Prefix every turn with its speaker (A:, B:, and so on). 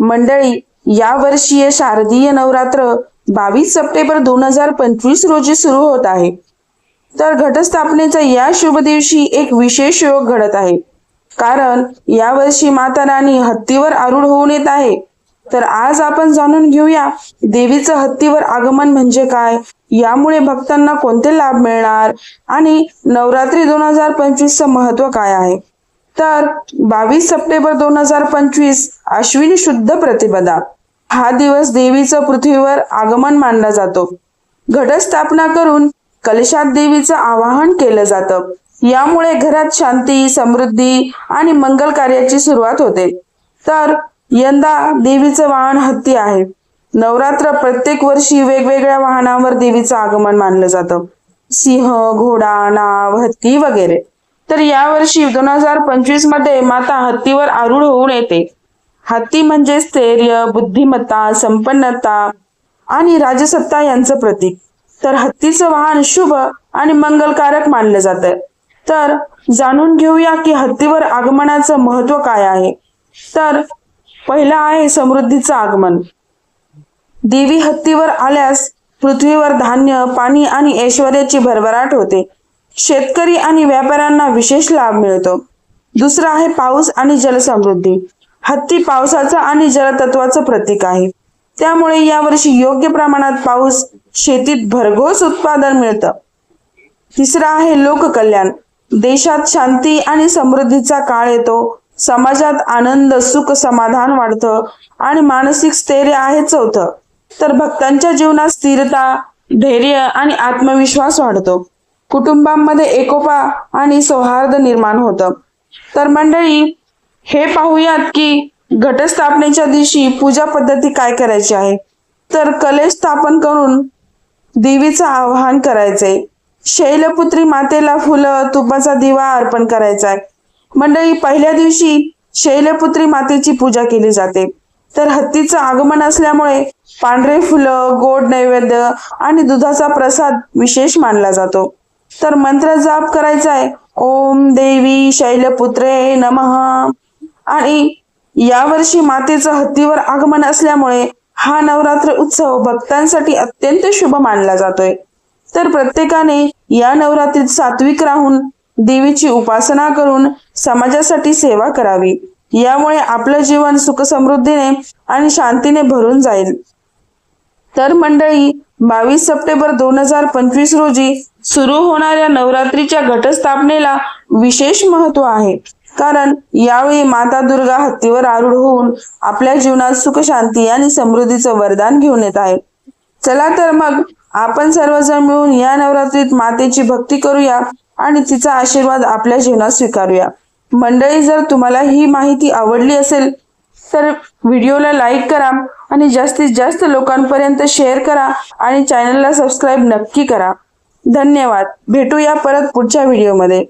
A: मंडळी या वर्षीय शारदीय नवरात्र बावीस सप्टेंबर दोन हजार पंचवीस रोजी सुरू होत आहे. तर घटस्थापनेचा या शुभ दिवशी एक विशेष योग घडत आहे. कारण यावर्षी माता राणी हत्तीवर आरूढ होऊन येत आहे. तर आज आपण जाणून घेऊया देवीचं हत्तीवर आगमन म्हणजे काय? यामुळे भक्तांना कोणते लाभ मिळणार? आणि नवरात्री दोन हजार पंचवीसचं महत्त्व काय आहे? तर बावीस सप्टेंबर दोन हजार पंचवीस अश्विनी शुद्ध प्रतिपदा. हा दिवस देवीचं पृथ्वीवर आगमन मानला जातो. घटस्थापना करून कलशात देवीचं आवाहन केलं जातं. यामुळे घरात शांती समृद्धी आणि मंगल कार्याची सुरुवात होते. तर यंदा देवीचं वाहन हत्ती आहे. नवरात्र प्रत्येक वर्षी वेगवेगळ्या वाहनावर देवीचं आगमन मानलं जातं. सिंह घोडा नाव हत्ती वगैरे. तर यावर्षी दोन हजार पंचवीसमध्ये माता हत्तीवर आरूढ होऊन येते. हत्ती म्हणजे स्थैर्य बुद्धिमत्ता संपन्नता आणि राजसत्ता यांचं प्रतीक. तर हत्तीचं वाहन शुभ आणि मंगलकारक मानलं जातं. तर जाणून घेऊया की हत्तीवर आगमनाचं महत्त्व काय आहे. तर पहिलं आहे समृद्धीचं आगमन. देवी हत्तीवर आल्यास पृथ्वीवर धान्य पाणी आणि ऐश्वर्याची भरभराट होते. शेतकरी आणि व्यापाऱ्यांना विशेष लाभ मिळतो. दुसरं आहे पाऊस आणि जलसमृद्धी. हत्ती पावसाचं आणि जलतत्वाचं प्रतीक आहे. त्यामुळे यावर्षी योग्य प्रमाणात पाऊस शेतीत भरघोस उत्पादन मिळतं. तिसरं आहे लोककल्याण. देशात शांती आणि समृद्धीचा काळ येतो. समाजात आनंद सुख समाधान वाढतं आणि मानसिक स्थैर्य आहे चौथं. तर भक्तांच्या जीवनात स्थिरता धैर्य आणि आत्मविश्वास वाढतो. कुटुंबांमध्ये एकोपा आणि सौहार्द निर्माण होतं. तर मंडळी हे पाहूयात की घटस्थापनेच्या दिवशी पूजा पद्धती काय करायची आहे? तर कलेश स्थापन करून देवीचं आवाहन करायचंय. शैलपुत्री मातेला फुलं तुपाचा दिवा अर्पण करायचा आहे मंडळी पहिल्या दिवशी शैलपुत्री मातेची पूजा केली जाते. तर हत्तीचं आगमन असल्यामुळे पांढरे फुलं गोड नैवेद्य आणि दुधाचा प्रसाद विशेष मानला जातो. तर मंत्र जाप करायचा आहे ओम देवी शैलपुत्रे नमः. आणि यावर्षी मातेचं हत्तीवर आगमन असल्यामुळे हा नवरात्र उत्सव भक्तांसाठी अत्यंत शुभ मानला जातोय. तर प्रत्येकाने या नवरात्रीत सात्विक राहून देवीची उपासना करून समाजासाठी सेवा करावी. यामुळे आपलं जीवन सुखसमृद्धीने आणि शांतीने भरून जाईल. तर मंडळी बावीस सप्टेंबर दोन हजार पंचवीस रोजी सुरू होणाऱ्या नवरात्रीच्या घटस्थापनेला विशेष महत्त्व आहे. कारण यावेळी माता दुर्गा हत्तीवर आरूढ होऊन आपल्या जीवनात सुख शांती आणि समृद्धीचं वरदान घेऊन येत आहे. चला तर मग आपण सर्वजण मिळून या नवरात्रीत मातेची भक्ती करूया आणि तिचा आशीर्वाद आपल्या जीवनात स्वीकारूया. मंडळी जर तुम्हाला ही माहिती आवडली असेल तर व्हिडिओला लाईक करा आणि जास्तीत जास्त लोकांपर्यंत शेअर करा आणि चॅनलला सबस्क्राईब नक्की करा. धन्यवाद. भेटूया परत पुढच्या व्हिडिओमध्ये.